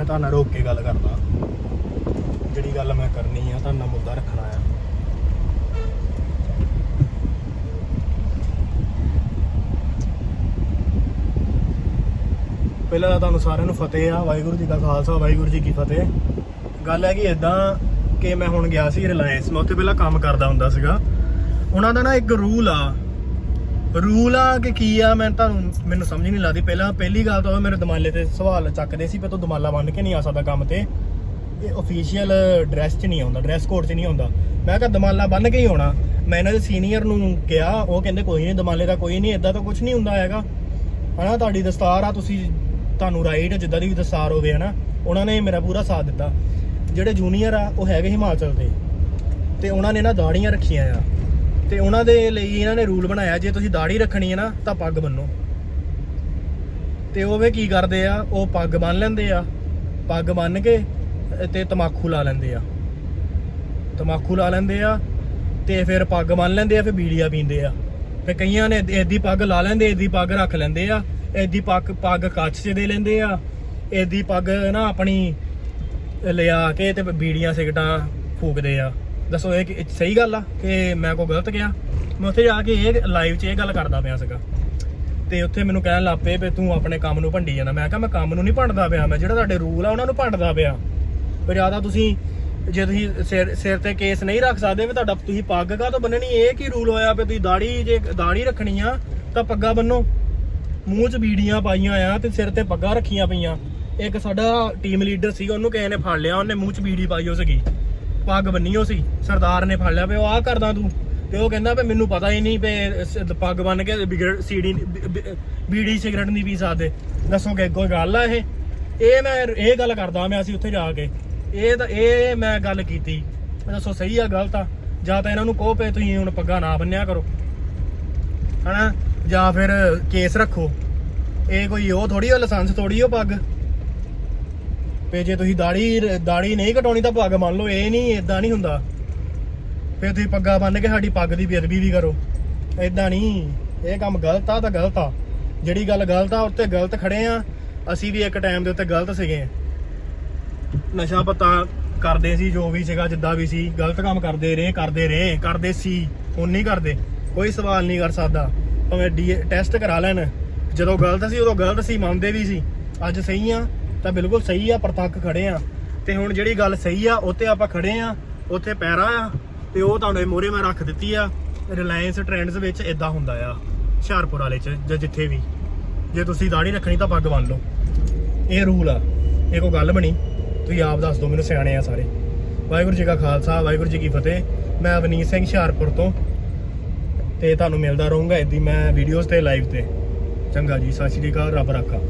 ਮੈਂ ਤੁਹਾਨੂੰ ਨਾਲ ਰੋਕ ਕੇ ਗੱਲ ਕਰਦਾ। ਜਿਹੜੀ ਗੱਲ ਮੈਂ ਕਰਨੀ ਆ ਤੁਹਾਨੂੰ ਨਾਲ ਮੁੱਦਾ ਰੱਖਣਾ ਆ। ਪਹਿਲਾਂ ਤਾਂ ਤੁਹਾਨੂੰ ਸਾਰਿਆਂ ਨੂੰ ਫਤਿਹ ਆ, ਵਾਹਿਗੁਰੂ ਜੀ ਕਾ ਖਾਲਸਾ, ਵਾਹਿਗੁਰੂ ਜੀ ਕੀ ਫਤਿਹ। ਗੱਲ ਹੈ ਕਿ ਇਦਾਂ ਕਿ ਮੈਂ ਹੁਣ ਗਿਆ ਸੀ ਰਿਲਾਇੰਸ ਮੈਂ ਉੱਥੇ ਪਹਿਲਾਂ ਕੰਮ ਕਰਦਾ ਹੁੰਦਾ ਸੀਗਾ। ਉਹਨਾਂ ਦਾ ਨਾ ਇੱਕ ਰੂਲ ਆ ਰੂਲ ਆ ਕਿ ਕੀ ਆ, ਮੈਂ ਤੁਹਾਨੂੰ, ਮੈਨੂੰ ਸਮਝ ਨਹੀਂ ਲੱਗਦੀ। ਪਹਿਲਾਂ ਪਹਿਲੀ ਗੱਲ ਤਾਂ ਉਹ ਮੇਰੇ ਦਿਮਾਲੇ ਤੇ ਸਵਾਲ ਚੱਕਦੇ ਸੀ ਵੀ ਤੂੰ ਦਮਾਲਾ ਬੰਨ ਕੇ ਨਹੀਂ ਆ ਸਕਦਾ ਕੰਮ ਤੇ। ਇਹ ਅਫੀਸ਼ੀਅਲ ਡਰੈਸ 'ਚ ਨਹੀਂ ਆਉਂਦਾ ਡਰੈਸ ਕੋਡ 'ਚ ਨਹੀਂ ਆਉਂਦਾ। ਮੈਂ ਕਿਹਾ ਦਮਾਲਾ ਬੰਨ ਕੇ ਹੀ ਆਉਣਾ। ਮੈਂ ਇਹਨਾਂ ਦੇ ਸੀਨੀਅਰ ਨੂੰ ਕਿਹਾ, ਉਹ ਕਹਿੰਦੇ ਕੋਈ ਨਹੀਂ, ਦਿਮਾਲੇ ਦਾ ਕੋਈ ਨਹੀਂ ਇਦਾਂ ਤਾਂ ਕੁਝ ਨਹੀਂ ਹੁੰਦਾ ਹੈਗਾ। ਹਨਾ, ਤੁਹਾਡੀ ਦਸਤਾਰ ਆ, ਤੁਸੀਂ ਤੁਹਾਨੂੰ ਰਾਈਟ ਜਿੱਦਾਂ ਦੀ ਵੀ ਦਸਤਾਰ ਹੋਵੇ, ਹਨਾ, ਉਹਨਾਂ ਨੇ ਮੇਰਾ ਪੂਰਾ ਸਾਥ ਦਿੱਤਾ। ਜਿਹੜੇ ਜੂਨੀਅਰ ਆ, ਉਹ ਹੈਗੇ ਹਿਮਾਚਲ ਦੇ। ਤੇ ਉਹਨਾਂ ਨੇ ਨਾ ਦਾੜੀਆਂ ਰੱਖੀਆਂ ਆ। ਤੇ ਉਹਨਾਂ ਦੇ ਲਈ ਇਹਨਾਂ ਨੇ ਰੂਲ ਬਣਾਇਆ, ਜੇ ਤੁਸੀਂ ਦਾੜੀ ਰੱਖਣੀ ਹੈ ਨਾ, ਤਾਂ ਪੱਗ ਬੰਨੋ। ਤੇ ਉਹ ਵੇ ਕੀ ਕਰਦੇ ਆ, ਉਹ ਪੱਗ ਬੰਨ ਲੈਂਦੇ ਆ, ਪੱਗ ਬੰਨ ਕੇ, ਤੇ ਤਮਾਕੂ ਲਾ ਲੈਂਦੇ ਆ। ਤਮਾਕੂ ਲਾ ਲੈਂਦੇ ਆ, ਤੇ ਫਿਰ ਪੱਗ ਬੰਨ ਲੈਂਦੇ ਆ, ਫਿਰ ਬੀੜੀਆਂ ਪੀਂਦੇ ਆ। ਤੇ ਕਈਆਂ ਨੇ ਏਦੀ ਪੱਗ ਲਾ ਲੈਂਦੇ, ਏਦੀ ਪੱਗ ਰੱਖ ਲੈਂਦੇ ਆ, ਏਦੀ ਪੱਗ ਪੱਗ ਕੱਚ 'ਚ ਦੇ ਲੈਂਦੇ ਆ, ਏਦੀ ਪੱਗ ਨਾ ਆਪਣੀ ਲਿਆ ਕੇ ਤੇ ਬੀੜੀਆਂ ਸਿਗਟਾਂ ਫੂਕਦੇ ਆ। ਦੱਸੋ ਇਹ ਕਿ- ਸਹੀ ਗੱਲ ਆ ਕਿ ਮੈਂ ਕੋਈ ਗਲਤ ਗਿਆ? ਮੈਂ ਉੱਥੇ ਜਾ ਕੇ ਇਹ ਲਾਈਵ 'ਚ ਇਹ ਗੱਲ ਕਰਦਾ ਪਿਆ ਸੀਗਾ। ਤੇ ਉੱਥੇ ਮੈਨੂੰ ਕਹਿਣ ਲੱਗ ਪਏ ਵੀ ਤੂੰ ਆਪਣੇ ਕੰਮ ਨੂੰ ਭੰਡੀ ਜਾਂਦਾ। ਮੈਂ ਕਿਹਾ ਮੈਂ ਕੰਮ ਨੂੰ ਨਹੀਂ ਭੰਡਦਾ ਪਿਆ, ਮੈਂ ਜਿਹੜਾ ਤੁਹਾਡੇ ਰੂਲ ਆ ਉਹਨਾਂ ਨੂੰ ਭੰਡਦਾ ਪਿਆ। ਪਰ ਜ਼ਿਆਦਾ ਤੁਸੀਂ ਜੇ ਤੁਸੀਂ ਸਿਰ ਸਿਰ ਤੇ ਕੇਸ ਨਹੀਂ ਰੱਖ ਸਕਦੇ ਵੀ ਤੁਹਾਡਾ ਤੁਸੀਂ ਪੱਗ ਕਾ ਤਾਂ ਬੰਨਣੀ ਇਹ ਕੀ ਰੂਲ ਹੋਇਆ ਵੀ ਤੁਸੀਂ ਦਾੜੀ ਜੇ ਦਾੜੀ ਰੱਖਣੀ ਆ ਤਾਂ ਪੱਗਾਂ ਬੰਨੋ ਮੂੰਹ 'ਚ ਬੀੜੀਆਂ ਪਾਈਆਂ ਆ ਤੇ ਸਿਰ ਤੇ ਪੱਗਾਂ ਰੱਖੀਆਂ ਪਈਆਂ। ਇੱਕ ਸਾਡਾ ਟੀਮ ਲੀਡਰ ਸੀ ਉਹਨੂੰ ਕਿਸੇ ਨੇ ਫੜ ਲਿਆ, ਉਹਨੇ ਮੂੰਹ 'ਚ ਬੀੜੀ ਪਾਈ ਹੋ ਸੀਗੀ। ਪੱਗ ਬੰਨੀ ਹੋ ਸੀ, ਸਰਦਾਰ ਨੇ ਫੜ ਲਿਆ ਵੀ ਉਹ ਆਹ ਕਰਦਾ ਤੂੰ। ਤੇ ਉਹ ਕਹਿੰਦਾ ਵੀ ਮੈਨੂੰ ਪਤਾ ਹੀ ਨਹੀਂ ਵੀ ਸ- ਪੱਗ ਬੰਨ ਕੇ ਬਿਗੜ ਸੀੜੀ ਬੀੜੀ ਸਿਗਰਟ ਨਹੀਂ ਪੀ ਸਕਦੇ। ਦੱਸੋ ਕਿ ਕੋਈ ਗੱਲ ਆ ਇਹ? ਇਹ ਮੈਂ ਇਹ ਗੱਲ ਕਰਦਾ ਮੈਂ ਅਸੀਂ ਉੱਥੇ ਜਾ ਕੇ। ਇਹ ਤਾਂ ਇਹ ਮੈਂ ਗੱਲ ਕੀਤੀ। ਦੱਸੋ ਸਹੀ ਆ, ਗਲਤ ਆ? ਜਾਂ ਤਾਂ ਇਹਨਾਂ ਨੂੰ ਕਹੋ ਪਏ ਤੁਸੀਂ ਹੁਣ ਪੱਗਾਂ ਨਾ ਬੰਨਿਆ ਕਰੋ। ਹਨਾ? ਜਾਂ ਫਿਰ ਕੇਸ ਰੱਖੋ। ਇਹ ਕੋਈ ਉਹ ਥੋੜੀ ਉਹ ਲਾਇਸੈਂਸ ਥੋੜੀ ਉਹ ਪੱਗ? ਤੇ ਜੇ ਤੁਸੀਂ ਦਾੜੀ ਦਾੜੀ ਨਹੀਂ ਕਟਾਉਣੀ ਤਾਂ ਪੱਗ ਮੰਨ ਲਓ, ਇਹ ਨਹੀਂ ਇਦਾਂ ਨਹੀਂ ਹੁੰਦਾ। ਫਿਰ ਤੁਸੀਂ ਪੱਗਾਂ ਬੰਨ ਕੇ ਸਾਡੀ ਪੱਗ ਦੀ ਬੇਅਦਬੀ ਵੀ ਕਰੋ। ਇਦਾਂ ਨਹੀਂ, ਇਹ ਕੰਮ ਗਲਤ ਆ ਤਾਂ ਗਲਤ ਆ। ਜਿਹੜੀ ਗੱਲ ਗਲਤ ਆ, ਉੱਤੇ ਗਲਤ ਖੜੇ ਆ। ਅਸੀਂ ਵੀ ਇੱਕ ਟਾਈਮ ਦੇ ਉੱਤੇ ਗਲਤ ਸੀਗੇ। ਨਸ਼ਾ ਪਤਾ ਕਰਦੇ ਸੀ, ਜੋ ਵੀ ਸੀਗਾ, ਜਿੱਦਾਂ ਵੀ ਸੀ, ਗਲਤ ਕੰਮ ਕਰਦੇ ਰਹੇ ਕਰਦੇ ਰਹੇ, ਕਰਦੇ ਸੀ, ਹੁਣ ਨਹੀਂ ਕਰਦੇ। ਕੋਈ ਸਵਾਲ ਨਹੀਂ ਕਰ ਸਕਦਾ। ਭਾਵੇਂ ਟੈਸਟ ਕਰਾ ਲੈਣ। ਜਦੋਂ ਗਲਤ ਸੀ, ਉਦੋਂ ਗਲਤ ਸੀ, ਮੰਨਦੇ ਵੀ ਸੀ। ਅੱਜ ਸਹੀ ਆ। ਤਾਂ ਬਿਲਕੁਲ ਸਹੀ ਆ ਪ੍ਰਤੱਖ ਖੜੇ ਆ। ਤੇ ਹੁਣ ਜਿਹੜੀ ਗੱਲ ਸਹੀ ਆ, ਉੱਤੇ ਆਪਾਂ ਖੜੇ ਆ, ਉੱਥੇ ਪੈਰਾ ਆ, ਤੇ ਉਹ ਤੁਹਾਨੂੰ ਮੋਰੇ ਮੈਂ ਰੱਖ ਦਿੱਤੀ ਆ। ਰਿਲਾਇੰਸ ਟ੍ਰੈਂਡਸ ਵਿੱਚ ਇਦਾਂ ਹੁੰਦਾ ਆ, ਹੁਸ਼ਿਆਰਪੁਰ ਵਾਲੇ ਚ, ਜਾਂ ਜਿੱਥੇ ਵੀ। ਜੇ ਤੁਸੀਂ ਦਾੜੀ ਰੱਖਣੀ ਤਾਂ ਪੱਗ ਬੰਨ ਲਓ। ਇਹ ਰੂਲ ਆ। ਇਹ ਕੋਈ ਗੱਲ ਬਣੀ। ਤੁਸੀਂ ਆਪ ਦੱਸ ਦਿਓ, ਮੈਨੂੰ ਸਿਆਣੇ ਆ ਸਾਰੇ। ਵਾਹਿਗੁਰੂ ਜੀ ਕਾ ਖਾਲਸਾ, ਵਾਹਿਗੁਰੂ ਜੀ ਕੀ ਫਤਿਹ। ਮੈਂ ਅਵਨੀਤ ਸਿੰਘ ਹੁਸ਼ਿਆਰਪੁਰ ਤੋਂ। ਤੇ ਤੁਹਾਨੂੰ ਮਿਲਦਾ ਰਹੂੰਗਾ ਇਦਾਂ ਮੈਂ ਵੀਡੀਓਜ਼ ਤੇ ਲਾਈਵ ਤੇ। ਚੰਗਾ ਜੀ, ਸਤਿ ਸ਼੍ਰੀ ਅਕਾਲ, ਰੱਬ ਰਾਖਾ।